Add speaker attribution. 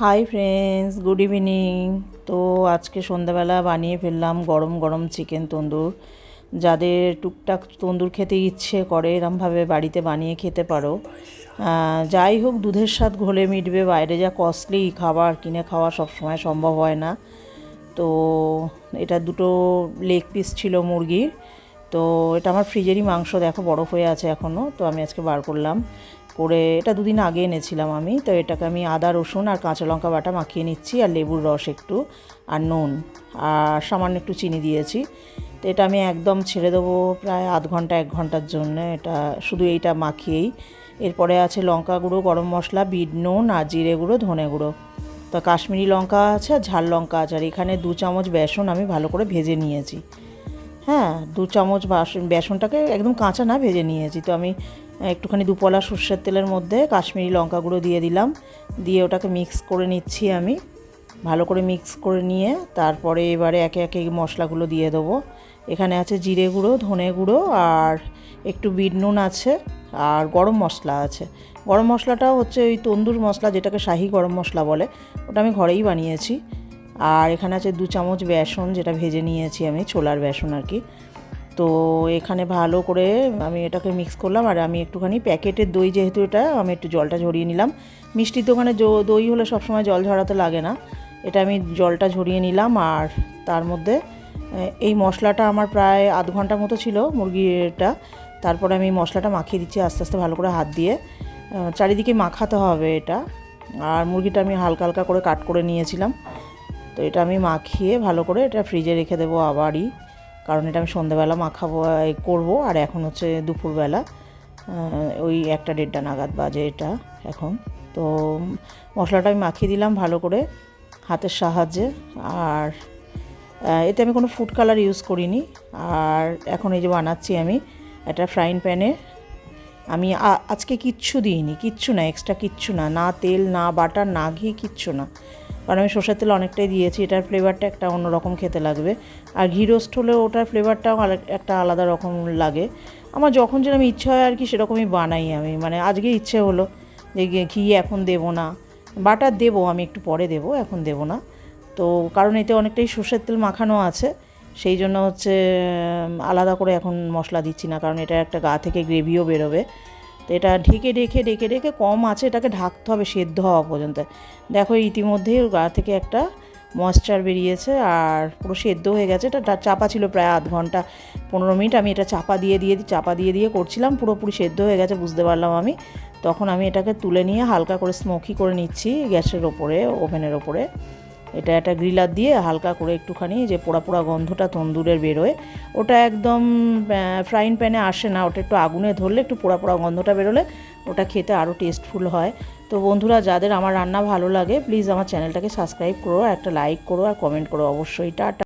Speaker 1: Hi friends, good evening. তো আজকে সন্ধ্যাবেলা বানিয়ে ফেললাম গরম গরম চিকেন তন্দুর। যাদের টুকটাক তন্দুর খেতে ইচ্ছে করে, এরমভাবে বাড়িতে বানিয়ে খেতে পারো। যাই হোক, দুধের স্বাদ ঘোলে মিটবে, বাইরে যা কস্টলি খাবার, কিনে খাওয়া সবসময় সম্ভব হয় না। তো এটা দুটো লেগ পিস ছিল মুরগির। তো এটা আমার ফ্রিজেরই মাংস, দেখো বরফ হয়ে আছে এখনও তো আমি আজকে বার করলাম। করে এটা দুদিন আগে এনেছিলাম আমি, তো এটাকে আমি আদা, রসুন আর কাঁচা লঙ্কা বাটা মাখিয়ে নিচ্ছি, আর লেবুর রস একটু, আর নুন, আর সামান্য একটু চিনি দিয়েছি। তো এটা আমি একদম ছেড়ে দেবো প্রায় আধ ঘণ্টা, এক ঘণ্টার জন্য, এটা শুধু এইটা মাখিয়েই। এরপরে আছে লঙ্কা গুঁড়ো, গরম মশলা, বিট নুন, আর জিরে গুঁড়ো, ধনে গুঁড়ো। তো কাশ্মীরি লঙ্কা আছে আর ঝাল লঙ্কা আছে, আর এখানে দু চামচ বেসন আমি ভালো করে ভেজে নিয়েছি। হ্যাঁ দু চামচ বাসন বেসনটাকে একদম কাঁচা না ভেজে নিয়েছি। তো আমি একটুখানি দুপলা সর্ষের তেলের মধ্যে কাশ্মীরি লঙ্কা গুঁড়ো দিয়ে দিলাম। দিয়ে ওটাকে মিক্স করে নিচ্ছি আমি। ভালো করে মিক্স করে নিয়ে তারপরে এবারে একে একে মশলাগুলো দিয়ে দেবো। এখানে আছে জিরে গুঁড়ো, ধনে গুঁড়ো আর একটু বিট নুন আছে আর গরম মশলা আছে। গরম মশলাটাও হচ্ছে ওই তন্দুর মশলা যেটাকে শাহি গরম মশলা বলে, ওটা আমি ঘরেই বানিয়েছি। আর এখানে আছে দু চামচ বেসন, যেটা ভেজে নিয়েছি আমি, ছোলার বেসন আর কি। তো এখানে ভালো করে আমি এটাকে মিক্স করলাম, আর আমি একটুখানি প্যাকেটের দই যেহেতু এটা, আমি একটু জলটা ঝরিয়ে নিলাম। মিষ্টির দোকানে দই হলে সবসময় জল ঝরাতে লাগে না। এটা আমি জলটা ঝরিয়ে নিলাম, আর তার মধ্যে এই মশলাটা আমার প্রায় আধ ঘণ্টা মতো ছিল মুরগিটা। তারপরে আমি মশলাটা মাখিয়ে দিচ্ছি আস্তে আস্তে ভালো করে হাত দিয়ে। চারিদিকে মাখাতে হবে এটা। আর মুরগিটা আমি হালকা হালকা করে কাট করে নিয়েছিলাম। তো এটা আমি মাখিয়ে ভালো করে এটা ফ্রিজে রেখে দেবো আবারই। কারণ এটা আমি সন্ধ্যাবেলা মাখাবো করব। আর এখন হচ্ছে দুপুরবেলা ওই একটা দেড়টা নাগাদ বাজে এটা এখন। তো মশলাটা আমি মাখিয়ে দিলাম ভালো করে হাতের সাহায্যে। আর এতে আমি কোনো ফুড কালার ইউজ করিনি। আর এখন এই যে বানাচ্ছি আমি একটা ফ্রাইং প্যানে আমি আজকে কিচ্ছু দিইনি, কিচ্ছু না এক্সট্রা কিচ্ছু না। না তেল, না বাটার না ঘি, কিচ্ছু না। কারণ আমি সর্ষের তেল অনেকটাই দিয়েছি, এটার ফ্লেভারটা একটা অন্যরকম খেতে লাগবে। আর ঘি রোস্ট হলেও ওটার ফ্লেভারটাও একটা আলাদা রকম লাগে। আমার যখন যেরকম ইচ্ছে হয় আর কি, সেরকমই বানাই আমি। মানে আজকে ইচ্ছে হলো যে ঘি এখন দেবো না। বাটার দেবো, আমি একটু পরে দেবো, এখন দেবো না। তো কারণ এতে অনেকটাই সর্ষের তেল মাখানো আছে। সেই জন্য হচ্ছে, আলাদা করে এখন মশলা দিচ্ছি না, কারণ এটা একটা গা থেকে গ্রেভিও বেরোবে। তো এটা ঢেকে ঢেকে ঢেকে ঢেকে কম আছে, এটাকে ঢাকতে হবে সেদ্ধ হওয়া পর্যন্ত। দেখো ইতিমধ্যেই গা থেকে একটা ময়েশ্চার বেরিয়েছে আর পুরো সেদ্ধ হয়ে গেছে। এটা চাপা ছিল প্রায় আধ ঘণ্টা, পনেরো মিনিট আমি এটা চাপা দিয়ে দিয়ে, চাপা দিয়ে দিয়ে করছিলাম, পুরোপুরি সেদ্ধ হয়ে গেছে বুঝতে পারলাম আমি। তখন আমি এটাকে তুলে নিয়ে হালকা করে স্মোকি করে নিচ্ছি গ্যাসের ওপরে, ওভেনের ওপরে। এটা একটা গ্রিলার দিয়ে হালকা করে একটুখানি যে পোড়া পোড়া গন্ধটা তন্দুরের বেরোয়। ওটা একদম ফ্রাইং প্যানে আসে না, ওটা একটু আগুনে ধরলে একটু পোড়া পোড়া গন্ধটা বেরোলে ওটা খেতে আরও টেস্টফুল হয়। তো বন্ধুরা, যাদের আমার রান্না ভালো লাগে প্লিজ আমার চ্যানেলটাকে সাবস্ক্রাইব করো, একটা লাইক করো আর কমেন্ট করো অবশ্যই। টাটা।